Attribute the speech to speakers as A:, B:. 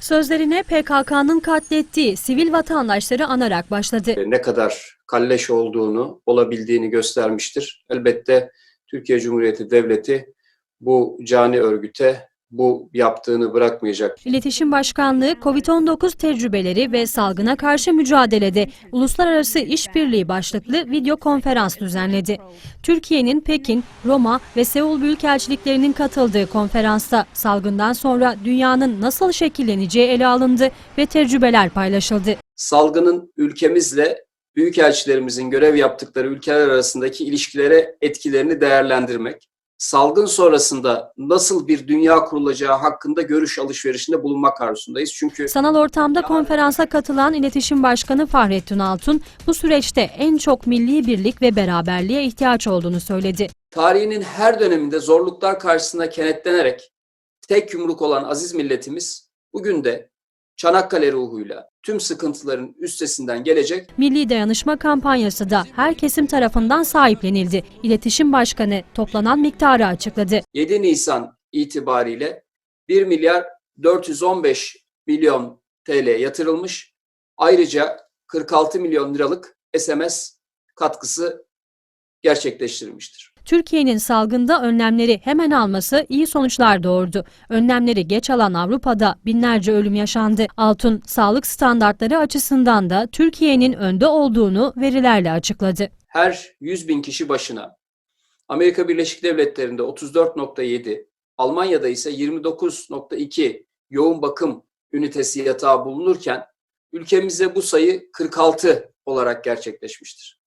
A: Sözlerine PKK'nın katlettiği sivil vatandaşları anarak başladı.
B: ne kadar kalleş olduğunu, olabildiğini göstermiştir. Elbette Türkiye Cumhuriyeti Devleti bu cani örgüte bu yaptığını bırakmayacak.
A: İletişim Başkanlığı COVID-19 tecrübeleri ve salgına karşı mücadelede uluslararası işbirliği başlıklı video konferans düzenledi. Türkiye'nin Pekin, Roma ve Seul büyükelçiliklerinin katıldığı konferansta salgından sonra dünyanın nasıl şekilleneceği ele alındı ve tecrübeler paylaşıldı.
B: Salgının ülkemizle büyükelçilerimizin görev yaptıkları ülkeler arasındaki ilişkilere etkilerini değerlendirmek, salgın sonrasında nasıl bir dünya kurulacağı hakkında görüş alışverişinde bulunmak arzusundayız. Çünkü
A: Sanal ortamda konferansa katılan İletişim Başkanı Fahrettin Altun, bu süreçte en çok milli birlik ve beraberliğe ihtiyaç olduğunu söyledi.
B: tarihinin her döneminde zorluklar karşısında kenetlenerek tek yumruk olan aziz milletimiz bugün de Çanakkale ruhuyla tüm sıkıntıların üstesinden gelecek
A: Milli Dayanışma kampanyası da her kesim tarafından sahiplenildi. İletişim Başkanı toplanan miktarı açıkladı.
B: 7 Nisan itibariyle 1 milyar 415 milyon TL yatırılmış. Ayrıca 46 milyon liralık SMS katkısı gerçekleştirilmiştir.
A: Türkiye'nin salgında önlemleri hemen alması iyi sonuçlar doğurdu. Önlemleri geç alan Avrupa'da binlerce ölüm yaşandı. Altun, sağlık standartları açısından da Türkiye'nin önde olduğunu verilerle açıkladı.
B: Her 100 bin kişi başına Amerika Birleşik Devletleri'nde 34.7, Almanya'da ise 29.2 yoğun bakım ünitesi yatağı bulunurken ülkemizde bu sayı 46 olarak gerçekleşmiştir.